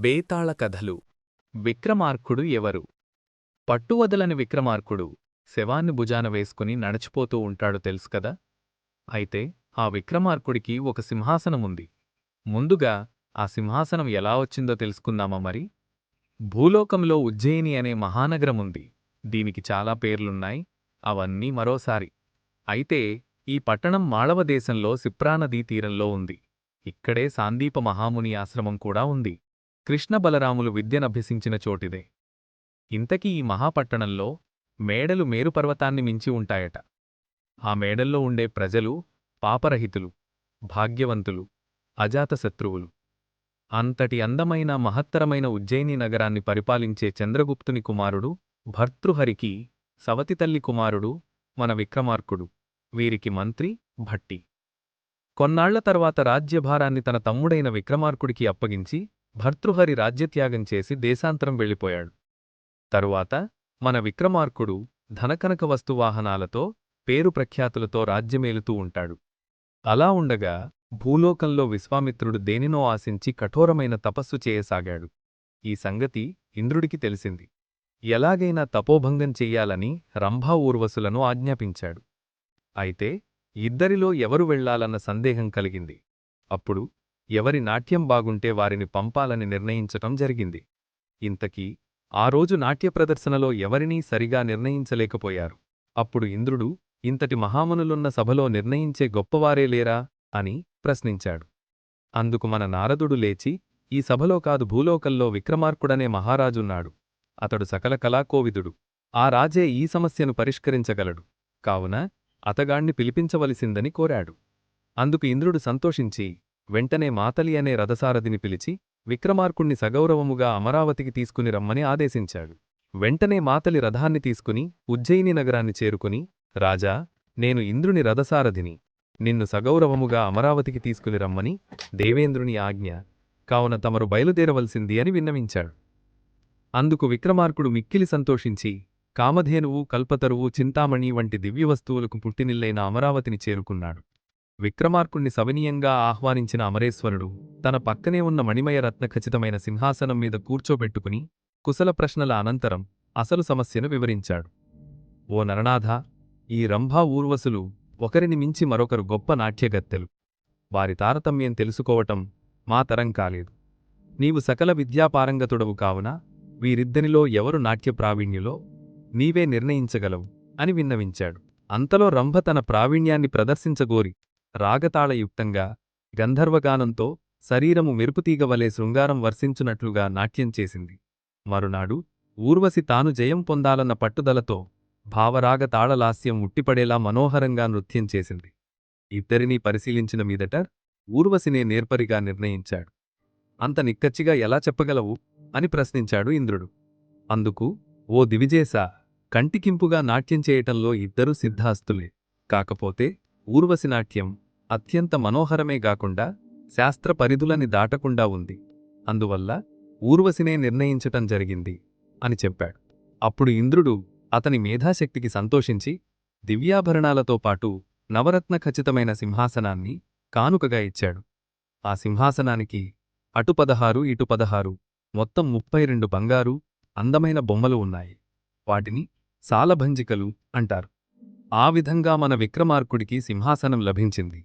బేతాళ కథలు విక్రమార్కుడు ఎవరు? పట్టువదలని విక్రమార్కుడు శవాన్ని భుజాన వేసుకుని నడిచిపోతూ ఉంటాడు తెలుసు కదా? అయితే ఆ విక్రమార్కుడికి ఒక సింహాసనముంది ముందుగా ఆ సింహాసనం ఎలా వచ్చిందో తెలుసుకుందామా మరి? భూలోకంలో ఉజ్జయిని అనే మహానగరముంది దీనికి చాలా పేర్లున్నాయి. అవన్నీ మరోసారి. అయితే ఈ పట్టణం మాళవ దేశంలో సిప్రానదీ తీరంలో ఉంది. ఇక్కడే సాందీప మహాముని ఆశ్రమం కూడా ఉంది. కృష్ణ బలరాములు విద్యనభ్యసించిన చోటిదే. ఇంతకీ ఈ మహాపట్టణంలో మేడలు మేరుపర్వతాన్ని మించి ఉంటాయట. ఆ మేడల్లో ఉండే ప్రజలు పాపరహితులు భాగ్యవంతులు అజాతశత్రువులు. అంతటి అందమైన మహత్తరమైన ఉజ్జయిని నగరాన్ని పరిపాలించే చంద్రగుప్తుని కుమారుడు భర్తృహరికి సవతితల్లి కుమారుడు మన విక్రమార్కుడు వీరికి మంత్రి భట్టి. కొన్నాళ్ళ తర్వాత రాజ్యభారాన్ని తన తమ్ముడైన విక్రమార్కుడికి అప్పగించి భర్తృహరి రాజ్యత్యాగం చేసి దేశాంతరం వెళ్ళిపోయాడు. తరువాత మన విక్రమార్కుడు ధనకనక వస్తువాహనాలతో పేరు ప్రఖ్యాతులతో రాజ్యమేలుతూ ఉంటాడు. అలా ఉండగా భూలోకంలో విశ్వామిత్రుడు దేనినో ఆశించి కఠోరమైన తపస్సు చేయసాగాడు. ఈ సంగతి ఇంద్రుడికి తెలిసింది. ఎలాగైనా తపోభంగం చెయ్యాలని రంభా ఊర్వశులను ఆజ్ఞాపించాడు. అయితే ఇద్దరిలో ఎవరు వెళ్ళాలన్న సందేహం కలిగింది. అప్పుడు ఎవరి నాట్యం బాగుంటే వారిని పంపాలని నిర్ణయించటం జరిగింది. ఇంతకీ ఆ రోజు నాట్య ప్రదర్శనలో ఎవరినీ సరిగా నిర్ణయించలేకపోయారు? అప్పుడు ఇంద్రుడు ఇంతటి మహామునులున్న సభలో నిర్ణయించే గొప్పవారే లేరా? అని ప్రశ్నించాడు. అందుకు మన నారదుడు లేచి ఈ సభలో కాదు భూలోకంలో విక్రమార్కుడనే మహారాజున్నాడు. అతడు సకల కళాకోవిదుడు. ఆ రాజే ఈ సమస్యను పరిష్కరించగలడు. కావున అతగాణ్ణి పిలిపించవలసిందని కోరాడు. అందుకు ఇంద్రుడు సంతోషించి వెంటనే మాతలి అనే రథసారథిని పిలిచి విక్రమార్కుణ్ణి సగౌరవముగా అమరావతికి తీసుకుని రమ్మని ఆదేశించాడు. వెంటనే మాతలి రథాన్ని తీసుకుని ఉజ్జయిని నగరాన్ని చేరుకుని రాజా నేను ఇంద్రుని రథసారథిని. నిన్ను సగౌరవముగా అమరావతికి తీసుకుని రమ్మని దేవేంద్రుని ఆజ్ఞ. కావున తమరు బయలుదేరవలసింది అని విన్నవించాడు. అందుకు విక్రమార్కుడు మిక్కిలి సంతోషించి కామధేనువు కల్పతరువు చింతామణి వంటి దివ్యవస్తువులకు పుట్టినిల్లైన అమరావతిని చేరుకున్నాడు. విక్రమార్కుణ్ణి సవనీయంగా ఆహ్వానించిన అమరేశ్వరుడు తన పక్కనే ఉన్న మణిమయ రత్నఖచితమైన సింహాసనం మీద కూర్చోబెట్టుకుని కుశల ప్రశ్నల అనంతరం అసలు సమస్యను వివరించాడు. ఓ నరనాథ ఈ రంభా ఊర్వశులు ఒకరిని మించి మరొకరు గొప్ప నాట్యగత్తెలు. వారి తారతమ్యం తెలుసుకోవటం మా తరం కాలేదు. నీవు సకల విద్యాపారంగతుడవు కావున వీరిద్దరిలో ఎవరు నాట్య ప్రావీణ్యులో నీవే నిర్ణయించగలవు అని విన్నవించాడు. అంతలో రంభ తన ప్రావీణ్యాన్ని ప్రదర్శించగోరి రాగతాళయుక్తంగా గంధర్వగానంతో శరీరము మెరుపుతీగవలే శృంగారం వర్షించునట్లుగా నాట్యం చేసింది. మరునాడు ఊర్వశి తాను జయం పొందాలన్న పట్టుదలతో భావరాగ తాళలాస్యం ఉట్టిపడేలా మనోహరంగా నృత్యం చేసింది. ఇద్దరినీ పరిశీలించిన మీదట ఊర్వశినే నేర్పరిగా నిర్ణయించాడు. అంత నిక్కచ్చిగా ఎలా చెప్పగలవు? అని ప్రశ్నించాడు ఇంద్రుడు. అందుకు ఓ దివిజేశ కంటికింపుగా నాట్యం చేయటంలో ఇద్దరు సిద్ధాస్తులే. కాకపోతే ఊర్వశినాట్యం అత్యంత మనోహరమే గాకుండా శాస్త్ర పరిధులని దాటకుండా ఉంది. అందువల్ల ఊర్వశినే నిర్ణయించటం జరిగింది అని చెప్పాడు. అప్పుడు ఇంద్రుడు అతని మేధాశక్తికి సంతోషించి దివ్యాభరణాలతో పాటు నవరత్న ఖచ్చితమైన సింహాసనాన్ని కానుకగా ఇచ్చాడు. ఆ సింహాసనానికి అటు పదహారు ఇటు పదహారు మొత్తం ముప్పై రెండు బంగారు అందమైన బొమ్మలు ఉన్నాయి. వాటిని సాలభంజికలు అంటారు. ఆ విధంగా మన విక్రమార్కుడికి సింహాసనం లభించింది.